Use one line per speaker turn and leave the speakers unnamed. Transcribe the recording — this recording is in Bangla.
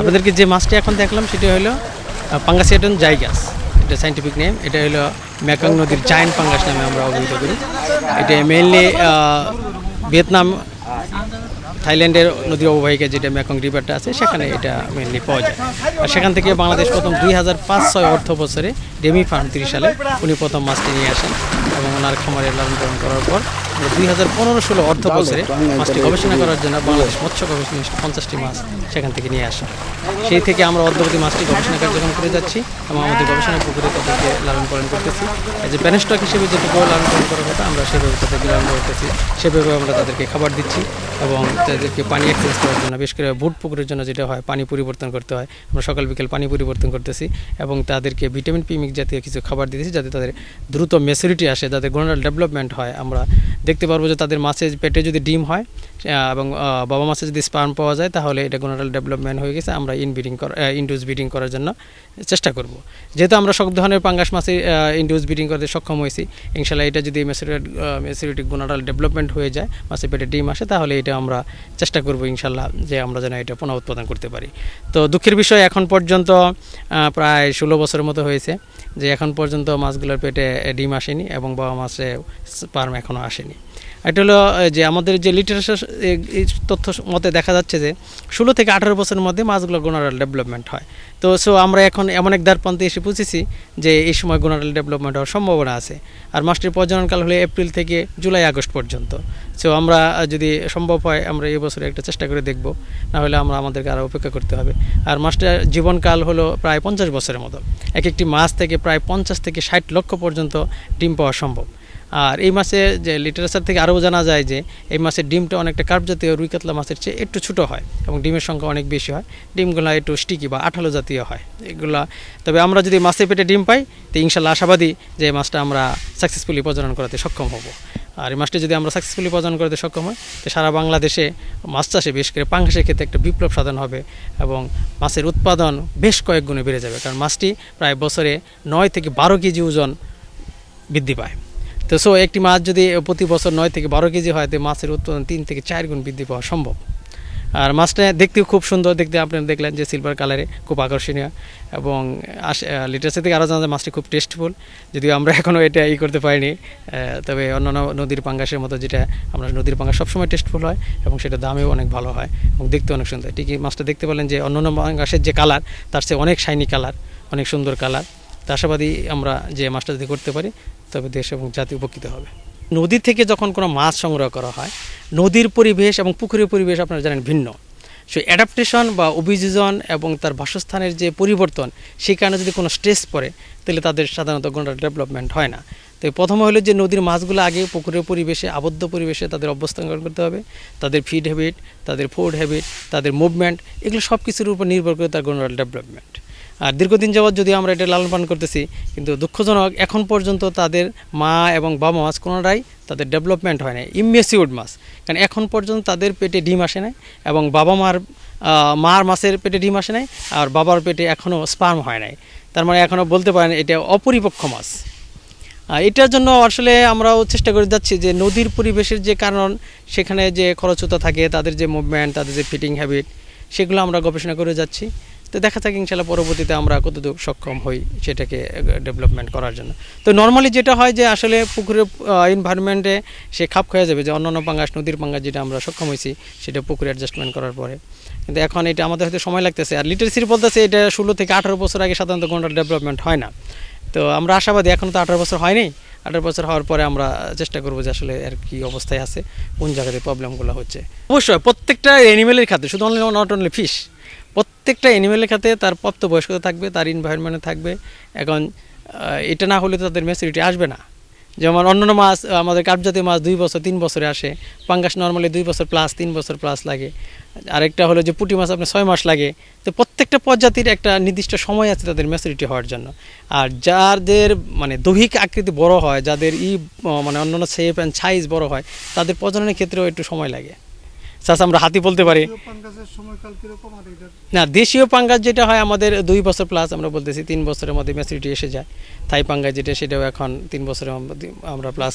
আপনাদেরকে যে মাছটি এখন দেখলাম, সেটি হলো পাঙ্গাসিয়াটন জাইগাস। এটা সাইন্টিফিক নেম এটা হলো মেকাং নদীর জায়েন্ট পাঙ্গাস নামে আমরা অবহিত করি। এটা মেইনলি ভিয়েতনাম থাইল্যান্ডের নদী অববাহিকা যেটা মেকং রিভারটা আছে, সেখানে এটা মেনলি পাওয়া যায়। আর সেখান থেকে বাংলাদেশ প্রথম দুই হাজার পাঁচ ছয় অর্থ বছরে ডেমি ফার্ম তিরিশ সালে উনি প্রথম মাছটি নিয়ে আসেন এবং ওনার খামারে লালন পালন করার পর দুই হাজার পনেরো ষোলো অর্থ বছরে মাছটি গবেষণা করার জন্য বাংলাদেশ মৎস্য গবেষণা পঞ্চাশটি মাছ সেখান থেকে নিয়ে আসা সেই থেকে আমরা অদ্যবধি মাছটি গবেষণা কার্যক্রম করে যাচ্ছি এবং আমাদের গবেষণা পুকুরে তাদেরকে লালন পালন করতেছি। যে প্যানেস্টক হিসেবে যেটুকু লালন পালন করার কথা, আমরা সেভাবে তাদেরকে লালন করতেছি। সেভাবে আমরা তাদেরকে খাবার দিচ্ছি এবং তাদেরকে পানি এক্সচেঞ্জ করার জন্য, বিশেষ করে বুট পুকুরের জন্য যেটা হয়, পানি পরিবর্তন করতে হয়। আমরা সকাল, বিকেল পানি পরিবর্তন করতেছি এবং তাদেরকে ভিটামিন পি মিক্স জাতীয় কিছু খাবার দিতেছি যাতে তাদের দ্রুত মেচুরিটি আসে, যাতে গোনাল ডেভেলপমেন্ট হয়। আমরা দেখতে পারব যে তাদের মাছের পেটে যদি ডিম হয় এবং বাবা মাছে যদি স্পার্ম পাওয়া যায়, তাহলে এটা গোনাল ডেভেলপমেন্ট হয়ে গেছে। আমরা ইনব্রিডিং করা ইন্ডিউস ব্রিডিং করার জন্য চেষ্টা করব। যেহেতু আমরা সব ধরনের পাঙ্গাস মাছে ইন্ডিউস ব্রিডিং করতে সক্ষম হয়েছি, ইনশাল্লাহ এটা যদি মেসিরিটি মেসিরিটি গোনাডাল ডেভেলপমেন্ট হয়ে যায় মাছের পেটে ডিম আসে, তাহলে এটা আমরা চেষ্টা করব ইনশাল্লাহ যে আমরা যেন এটা পুনঃ উৎপাদন করতে পারি। তো দুঃখের বিষয়, এখন পর্যন্ত প্রায় ষোলো বছরের মতো হয়েছে যে এখন পর্যন্ত মাছগুলোর পেটে ডিম আসেনি এবং বাবা মাছে পার্ম এখনও আসেনি। এটা হলো যে আমাদের যে লিটারেচার তথ্য মতে দেখা যাচ্ছে যে ষোলো থেকে আঠারো বছরের মধ্যে মাছগুলো গোনারাল ডেভেলপমেন্ট হয়। তো সো আমরা এখন এমন এক দ্বারপ্রান্তে এসে পৌঁছেছি যে এই সময় গোনারাল ডেভেলপমেন্ট হওয়ার সম্ভাবনা আছে। আর মাছটির প্রজননকাল হলে এপ্রিল থেকে জুলাই, আগস্ট পর্যন্ত। সো আমরা যদি সম্ভব হয়, আমরা এই বছরে একটা চেষ্টা করে দেখব। না হলে আমরা আমাদেরকে আরও অপেক্ষা করতে হবে। আর মাছটার জীবনকাল হলো প্রায় পঞ্চাশ বছরের মতো। এক একটি মাছ থেকে প্রায় পঞ্চাশ থেকে ষাট লক্ষ পর্যন্ত ডিম পাওয়া সম্ভব। আর এই মাছে যে লিটারেচার থেকে আরও জানা যায় যে এই মাছের ডিমটা অনেকটা কার্প জাতীয় রুই কাতলা মাছের চেয়ে একটু ছোটো হয় এবং ডিমের সংখ্যা অনেক বেশি হয়। ডিমগুলো একটু স্টিকি বা আঠালো জাতীয় হয়। এগুলা, তবে আমরা যদি মাছের পেটে ডিম পাই, তো ইনশাল্লাহ আশাবাদী যে এই মাছটা আমরা সাকসেসফুলি প্রজনন করাতে সক্ষম হব। আর এই মাছটি যদি আমরা সাকসেসফুলি প্রজনন করতে সক্ষম হয় তো সারা বাংলাদেশে মাছ চাষে বিশেষ করে পাঙ্গাসের ক্ষেত্রে একটা বিপ্লব সাধন হবে এবং মাছের উৎপাদন বেশ কয়েক গুণে বেড়ে যাবে। কারণ মাছটি প্রায় বছরে নয় থেকে বারো কেজি ওজন বৃদ্ধি পায়। তো সো একটি মাছ যদি প্রতি বছর নয় থেকে বারো কেজি হয়, তো মাছের উৎপাদন তিন থেকে চার গুণ বৃদ্ধি পাওয়া সম্ভব। আর মাছটা দেখতেও খুব সুন্দর, দেখতে আপনি দেখলেন যে সিলভার কালারে খুব আকর্ষণীয় এবং লিটারসি থেকে আরও জানা যায় মাছটি খুব টেস্টফুল যদিও আমরা এখনও এটা ই করতে পারিনি। তবে অন্যান্য নদীর পাঙ্গাসের মতো যেটা আমরা নদীর পাঙ্গাস সবসময় টেস্টফুল হয় এবং সেটা দামেও অনেক ভালো হয় এবং দেখতে অনেক সুন্দর। ঠিকই মাছটা দেখতে পেলেন যে অন্যান্য পাঙ্গাসের যে কালার তার চেয়ে অনেক শাইনি কালার অনেক সুন্দর কালার তা আশাবাদী আমরা যে মাছটা যদি করতে পারি তবে দেশ এবং জাতি উপকৃত হবে। নদী থেকে যখন কোনো মাছ সংগ্রহ করা হয়, নদীর পরিবেশ এবং পুকুরের পরিবেশ আপনারা জানেন ভিন্ন। সেই অ্যাডাপ্টেশন বা অভিযোজন এবং তার বাসস্থানের যে পরিবর্তন, সেই কারণে যদি কোনো স্ট্রেস পড়ে, তাহলে তাদের সাধারণত কোনো ডেভেলপমেন্ট হয় না। তো প্রথমে হলো যে নদীর মাছগুলো আগে পুকুরের পরিবেশে, আবদ্ধ পরিবেশে তাদের অবস্থান করতে হবে। তাদের ফিড হ্যাবিট তাদের ফুড হ্যাবিট তাদের মুভমেন্ট এগুলো সব কিছুর উপর নির্ভর করে তার গোনাল ডেভেলপমেন্ট আর দীর্ঘদিন যাবৎ যদি আমরা এটা লালন পালন করতেছি, কিন্তু দুঃখজনক এখন পর্যন্ত তাদের মা এবং বাবা মাছ কোনোটাই তাদের ডেভেলপমেন্ট হয় না ইমেসিউড মাছ। কারণ এখন পর্যন্ত তাদের পেটে ডিম আসে নাই এবং বাবা মার মার মাছের পেটে ডিম আসে নাই আর বাবার পেটে এখনও স্পার্ম হয় নাই। তার মানে এখনও বলতে পারেন এটা অপরিপক্ষ মাছ। এটার জন্য আসলে আমরাও চেষ্টা করে যাচ্ছি যে নদীর পরিবেশের যে কারণ, সেখানে যে খরচতা থাকে, তাদের যে মুভমেন্ট তাদের যে ফিটিং হ্যাবিট সেগুলো আমরা গবেষণা করে যাচ্ছি। তো দেখা যাক ইনশাল্লাহ পরবর্তীতে আমরা কতদূর সক্ষম হই সেটাকে ডেভেলপমেন্ট করার জন্য। তো নর্মালি যেটা হয় যে আসলে পুকুরের এনভায়রনমেন্টে সে খাপ খেয়ে যাবে, যে অন্যান্য পাঙ্গাস, নদীর পাঙ্গাস যেটা আমরা সক্ষম হয়েছি সেটা পুকুরে অ্যাডজাস্টমেন্ট করার পরে। কিন্তু এখন এটা আমাদের হয়তো সময় লাগতেছে। আর লিটারেসির বলতেছে এটা ষোলো থেকে আঠারো বছর আগে সাধারণত কোনো ডেভেলপমেন্ট হয় না। তো আমরা আশাবাদী, এখন তো আঠারো বছর হয়নি। আঠারো বছর হওয়ার পরে আমরা চেষ্টা করব যে আসলে আর কি অবস্থায় আছে, কোন জায়গাতে প্রবলেমগুলো হচ্ছে। অবশ্যই, প্রত্যেকটা অ্যানিমেলের খাতে শুধু অনলি নট অনলি ফিশ প্রত্যেকটা অ্যানিমেলের খাতে তার প্রাপ্ত বয়স্কতা থাকবে, তার এনভায়রনমেন্টে থাকবে। এখন এটা না হলে তাদের ম্যাচুরিটি আসবে না। যেমন অন্যান্য মাছ আমাদের কাপজাতীয় মাছ দুই বছর, তিন বছরে আসে। পাঙ্গাস নর্মালি দুই বছর প্লাস তিন বছর প্লাস লাগে। আরেকটা হলো যে পুঁটি মাছ আপনার ছয় মাস লাগে। তো প্রত্যেকটা প্রজাতির একটা নির্দিষ্ট সময় আছে তাদের ম্যাচুরিটি হওয়ার জন্য। আর যাদের মানে দৈহিক আকৃতি বড় হয়, যাদের ই মানে অন্যান্য শেপ অ্যান্ড সাইজ বড় হয়, তাদের প্রজননের ক্ষেত্রেও একটু সময় লাগে। চাষ আমরা হাতি বলতে পারি। না দেশীয় পাঙ্গাস যেটা হয় আমাদের দুই বছর প্লাস আমরা বলতেছি তিন বছরের মধ্যে ম্যাচুরিটি এসে যায়। থাই পাঙ্গাস যেটা সেটাও এখন তিন বছরের আমরা প্লাস